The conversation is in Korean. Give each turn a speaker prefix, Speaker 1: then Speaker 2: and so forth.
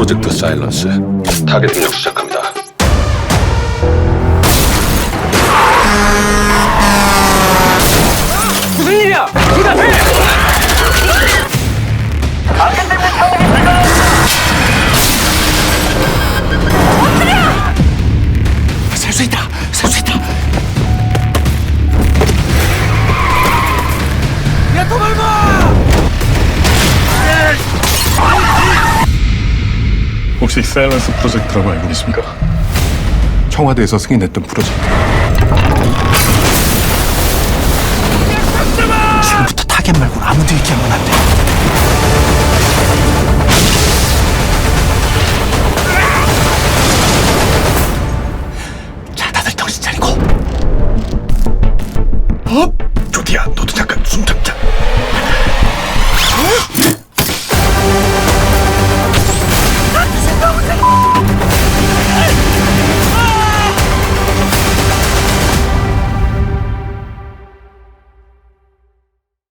Speaker 1: 프로젝트 사일런스 타겟 입력 시작합니다.
Speaker 2: 무슨 일이야? 대답해!
Speaker 3: 혹시 사일런스 프로젝트라고 알고 계십니까? 청와대에서 승인했던 프로젝트.
Speaker 4: 지금부터 타겟 말고 아무도 얘기하면 안 돼. 자, 다들 정신 차리고. 업!